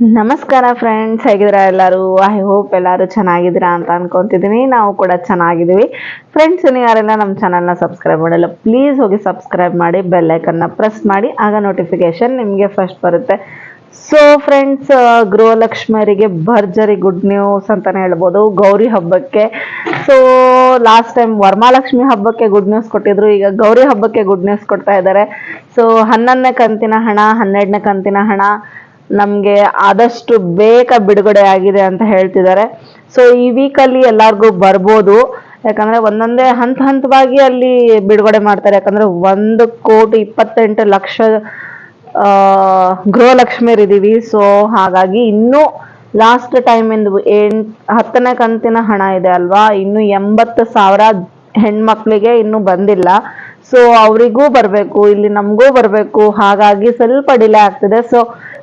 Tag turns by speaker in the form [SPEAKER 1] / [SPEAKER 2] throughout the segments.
[SPEAKER 1] ನಮಸ್ಕಾರ ಫ್ರೆಂಡ್ಸ್ ಹೇಗಿದ್ದೀರಾ ಎಲ್ಲರೂ? ಐ ಹೋಪ್ ಎಲ್ಲರೂ ಚೆನ್ನಾಗಿದ್ದೀರಾ ಅಂತ ಅನ್ಕೊಂತಿದ್ದೀನಿ ನಾವು ಕೂಡ ಚೆನ್ನಾಗಿದ್ದೀವಿ. ಫ್ರೆಂಡ್ಸ್ ನೀವು ಯಾರೆಲ್ಲ ನಮ್ಮ ಚಾನಲ್ನ ಸಬ್ಸ್ಕ್ರೈಬ್ ಮಾಡಲ್ಲ ಪ್ಲೀಸ್ ಹೋಗಿ ಸಬ್ಸ್ಕ್ರೈಬ್ ಮಾಡಿ ಬೆಲ್ಲೈಕನ್ನ ಪ್ರೆಸ್ ಮಾಡಿ, ಆಗ ನೋಟಿಫಿಕೇಶನ್ ನಿಮಗೆ ಫಸ್ಟ್ ಬರುತ್ತೆ. ಸೊ ಫ್ರೆಂಡ್ಸ್ ಗೃಹಲಕ್ಷ್ಮಿಯರಿಗೆ ಭರ್ಜರಿ ಗುಡ್ ನ್ಯೂಸ್ ಅಂತಲೇ ಹೇಳ್ಬೋದು, ಗೌರಿ ಹಬ್ಬಕ್ಕೆ. ಸೊ ಲಾಸ್ಟ್ ಟೈಮ್ ವರಮಹಾಲಕ್ಷ್ಮಿ ಹಬ್ಬಕ್ಕೆ ಗುಡ್ ನ್ಯೂಸ್ ಕೊಟ್ಟಿದ್ರು, ಈಗ ಗೌರಿ ಹಬ್ಬಕ್ಕೆ ಗುಡ್ ನ್ಯೂಸ್ ಕೊಡ್ತಾ ಇದ್ದಾರೆ. ಸೊ ಹನ್ನೊಂದನೇ ಕಂತಿನ ಹಣ, ಹನ್ನೆರಡನೇ ಕಂತಿನ ಹಣ ನಮಗೆ ಆದಷ್ಟು ಬೇಗ ಬಿಡುಗಡೆ ಆಗಿದೆ ಅಂತ ಹೇಳ್ತಿದ್ದಾರೆ. ಸೊ ಈ ವೀಕಲ್ಲಿ ಎಲ್ಲರಿಗೂ ಬರ್ಬೋದು. ಯಾಕಂದ್ರೆ ಒಂದೊಂದೇ ಹಂತ ಹಂತವಾಗಿ ಅಲ್ಲಿ ಬಿಡುಗಡೆ ಮಾಡ್ತಾರೆ. ಯಾಕಂದ್ರೆ ಒಂದು ಕೋಟಿ ಇಪ್ಪತ್ತೆಂಟು ಲಕ್ಷ ಗೃಹಲಕ್ಷ್ಮಿಯರಿದ್ದೀವಿ ಸೊ ಹಾಗಾಗಿ ಇನ್ನೂ ಲಾಸ್ಟ್ ಟೈಮ್ ಎಂಟ್ ಹತ್ತನೇ ಕಂತಿನ ಹಣ ಇದೆ ಅಲ್ವಾ? ಇನ್ನು ಎಂಬತ್ತು ಸಾವಿರ ಹೆಣ್ಮಕ್ಳಿಗೆ ಇನ್ನೂ ಬಂದಿಲ್ಲ. ಸೊ ಅವರಿಗೂ ಬರಬೇಕು, ಇಲ್ಲಿ ನಮಗೂ ಬರಬೇಕು. ಹಾಗಾಗಿ ಸ್ವಲ್ಪ ಡಿಲೇ ಆಗ್ತಿದೆ. ಸೊ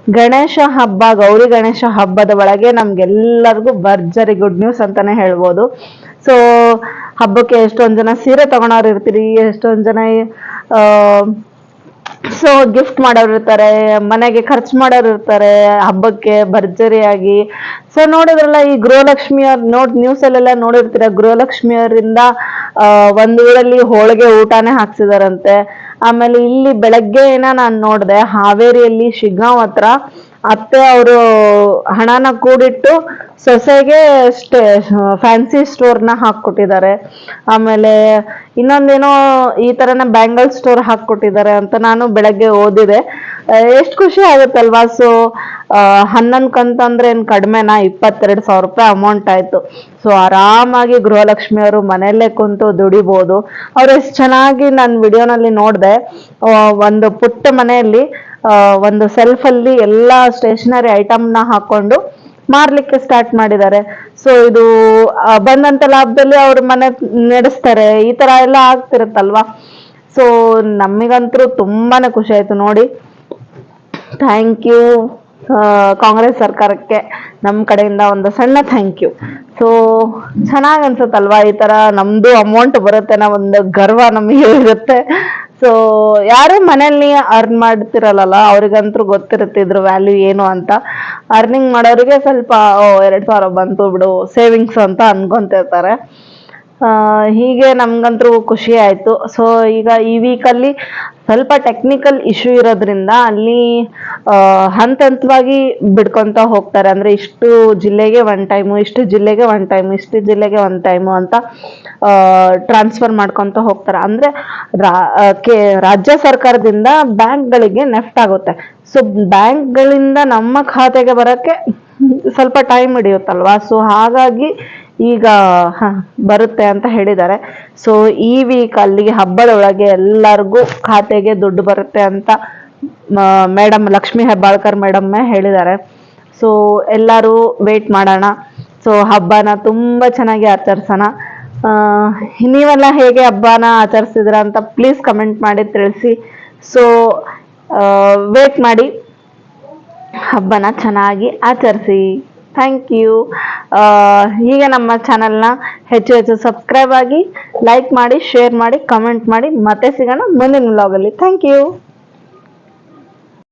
[SPEAKER 1] ಗಣೇಶ ಹಬ್ಬ, ಗೌರಿ ಗಣೇಶ ಹಬ್ಬದ ಒಳಗೆ ನಮ್ಗೆಲ್ಲರಿಗೂ ಭರ್ಜರಿ ಗುಡ್ ನ್ಯೂಸ್ ಅಂತಾನೆ ಹೇಳ್ಬೋದು. ಸೊ ಹಬ್ಬಕ್ಕೆ ಎಷ್ಟೊಂದು ಜನ ಸೀರೆ ತಗೊಳೋರು ಇರ್ತೀರಿ ಎಷ್ಟೊಂದು ಜನ ಸೊ ಗಿಫ್ಟ್ ಮಾಡೋರು ಇರ್ತಾರೆ, ಮನೆಗೆ ಖರ್ಚು ಮಾಡೋರು ಇರ್ತಾರೆ, ಹಬ್ಬಕ್ಕೆ ಭರ್ಜರಿಯಾಗಿ ಸೊ ನೋಡಿದ್ರಲ್ಲ, ಈ ಗೃಹಲಕ್ಷ್ಮಿಯವ್ರ ನೋಡ್ ನ್ಯೂಸ್ ಅಲ್ಲೆಲ್ಲ ನೋಡಿರ್ತೀರ ಗೃಹಲಕ್ಷ್ಮಿಯವರಿಂದ ಅವರಿಂದ ಒಂದು ಊರಲ್ಲಿ ಹೋಳಿಗೆ ಊಟನೇ ಹಾಕ್ಸಿದಾರಂತೆ. ಆಮೇಲೆ ಇಲ್ಲಿ ಬೆಳಗ್ಗೆ ಏನ ನಾನು ನೋಡಿದೆ, ಹಾವೇರಿಯಲ್ಲಿ ಶಿಗ್ಗಾಂವ್ ಹತ್ರ ಅತ್ತೆ ಅವರು ಹಣನ ಕೂಡಿಟ್ಟು ಸೊಸೆಗೆ ಸ್ಟೇ ಫ್ಯಾನ್ಸಿ ಸ್ಟೋರ್ನ ಹಾಕ್ಕೊಟ್ಟಿದ್ದಾರೆ. ಆಮೇಲೆ ಇನ್ನೊಂದೇನೋ ಈ ತರನ ಬ್ಯಾಂಗಲ್ ಸ್ಟೋರ್ ಹಾಕ್ಕೊಟ್ಟಿದ್ದಾರೆ ಅಂತ ನಾನು ಬೆಳಗ್ಗೆ ಓದಿದೆ. ಎಷ್ಟು ಖುಷಿ ಆಗುತ್ತಲ್ವಾ ಸೊ ಹನ್ನೊಂದು ಕಂತಂದ್ರೆ ಏನು ಕಡಿಮೆನಾ? ಇಪ್ಪತ್ತೆರಡು ಸಾವಿರ ರೂಪಾಯಿ ಅಮೌಂಟ್ ಆಯ್ತು. ಸೊ ಆರಾಮಾಗಿ ಗೃಹಲಕ್ಷ್ಮಿ ಅವರು ಮನೆಯಲ್ಲೇ ಕುಂತು ದುಡಿಬೋದು. ಅವ್ರು ಎಷ್ಟು ಚೆನ್ನಾಗಿ ನಾನು ವಿಡಿಯೋನಲ್ಲಿ ನೋಡಿದೆ. ಒಂದು ಪುಟ್ಟ ಮನೆಯಲ್ಲಿ ಒಂದು ಸೆಲ್ಫ್ ಅಲ್ಲಿ ಎಲ್ಲಾ ಸ್ಟೇಷನರಿ ಐಟಮ್ನ ಹಾಕೊಂಡು ಮಾರ್ಲಿಕ್ಕೆ ಸ್ಟಾರ್ಟ್ ಮಾಡಿದ್ದಾರೆ. ಸೊ ಇದು ಬಂದಂತ ಲಾಭದಲ್ಲಿ ಅವ್ರ ಮನೆ ನಡೆಸ್ತಾರೆ. ಈ ತರ ಎಲ್ಲ ಆಗ್ತಿರುತ್ತಲ್ವಾ? ಸೊ ನಮಗಂತೂ ತುಂಬಾನೇ ಖುಷಿ ಆಯ್ತು ನೋಡಿ. ಥ್ಯಾಂಕ್ ಯು ಕಾಂಗ್ರೆಸ್ ಸರ್ಕಾರಕ್ಕೆ. ನಮ್ಮ ಕಡೆಯಿಂದ ಒಂದು ಸಣ್ಣ ಥ್ಯಾಂಕ್ ಯು ಸೊ ಚೆನ್ನಾಗ್ ಅನ್ಸುತ್ತಲ್ವಾ ಈ ತರ? ನಮ್ದು ಅಮೌಂಟ್ ಬರುತ್ತೆ ಅನ್ನೋ ಒಂದು ಗರ್ವ ನಮಗೆ ಇರುತ್ತೆ. ಸೊ ಯಾರು ಮನೆಯಲ್ಲಿ ಅರ್ನ್ ಮಾಡ್ತಿರಲ್ಲ ಅವ್ರಿಗಂತೂ ಗೊತ್ತಿರುತ್ತೆ ಇದ್ರ ವ್ಯಾಲ್ಯೂ ಏನು ಅಂತ. ಅರ್ನಿಂಗ್ ಮಾಡೋರಿಗೆ ಸ್ವಲ್ಪ ಎರಡ್ ಸಾವಿರ ಬಂತು ಬಿಡು ಸೇವಿಂಗ್ಸ್ ಅಂತ ಅನ್ಕೊಂತಿರ್ತಾರೆ. ಹೀಗೆ ನಮ್ಗಂತೂ ಖುಷಿ ಆಯಿತು. ಸೊ ಈಗ ಈ ವೀಕಲ್ಲಿ ಸ್ವಲ್ಪ ಟೆಕ್ನಿಕಲ್ ಇಶ್ಯೂ ಇರೋದ್ರಿಂದ ಅಲ್ಲಿ ಹಂತ ಹಂತವಾಗಿ ಬಿಡ್ಕೊಂತ ಹೋಗ್ತಾರೆ. ಅಂದ್ರೆ ಇಷ್ಟು ಜಿಲ್ಲೆಗೆ ಒನ್ ಟೈಮು ಇಷ್ಟು ಜಿಲ್ಲೆಗೆ ಒನ್ ಟೈಮು ಇಷ್ಟು ಜಿಲ್ಲೆಗೆ ಒನ್ ಟೈಮು ಅಂತ ಟ್ರಾನ್ಸ್ಫರ್ ಮಾಡ್ಕೊಂತ ಹೋಗ್ತಾರೆ. ಅಂದ್ರೆ ರಾಜ್ಯ ಸರ್ಕಾರದಿಂದ ಬ್ಯಾಂಕ್ಗಳಿಗೆ ನೆಫ್ಟ್ ಆಗುತ್ತೆ. ಸೊ ಬ್ಯಾಂಕ್ಗಳಿಂದ ನಮ್ಮ ಖಾತೆಗೆ ಬರೋಕ್ಕೆ ಸ್ವಲ್ಪ ಟೈಮ್ ಹಿಡಿಯುತ್ತಲ್ವಾ? ಸೊ ಹಾಗಾಗಿ ಈಗ ಬರುತ್ತೆ ಅಂತ ಹೇಳಿದ್ದಾರೆ. ಸೊ ಈ ವೀಕ್ ಅಲ್ಲಿ ಹಬ್ಬದ ಒಳಗೆ ಎಲ್ಲರಿಗೂ ಖಾತೆಗೆ ದುಡ್ಡು ಬರುತ್ತೆ ಅಂತ ಮೇಡಮ್ ಲಕ್ಷ್ಮಿ ಹೆಬ್ಬಾಳ್ಕರ್ ಮೇಡಮ್ ಹೇಳಿದ್ದಾರೆ. ಸೊ ಎಲ್ಲರೂ ವೇಟ್ ಮಾಡೋಣ. ಸೊ ಹಬ್ಬನ ತುಂಬ ಚೆನ್ನಾಗಿ ಆಚರಿಸೋಣ. ನೀವೆಲ್ಲ ಹೇಗೆ ಹಬ್ಬನ ಆಚರಿಸಿದ್ರ ಅಂತ ಪ್ಲೀಸ್ ಕಮೆಂಟ್ ಮಾಡಿ ತಿಳಿಸಿ. ಸೊ ವೇಟ್ ಮಾಡಿ. ಹಬ್ಬನ ಚೆನ್ನಾಗಿ ಆಚರಿಸಿ. ಥ್ಯಾಂಕ್ ಯು ಹೀಗೆ ನಮ್ಮ ಚಾನೆಲ್ನ ಹೆಚ್ಚು ಹೆಚ್ಚು ಸಬ್ಸ್ಕ್ರೈಬ್ ಆಗಿ ಲೈಕ್ ಮಾಡಿ ಶೇರ್ ಮಾಡಿ ಕಮೆಂಟ್ ಮಾಡಿ. ಮತ್ತೆ ಸಿಗೋಣ ಮುಂದಿನ ವ್ಲಾಗಲ್ಲಿ ಥ್ಯಾಂಕ್ ಯು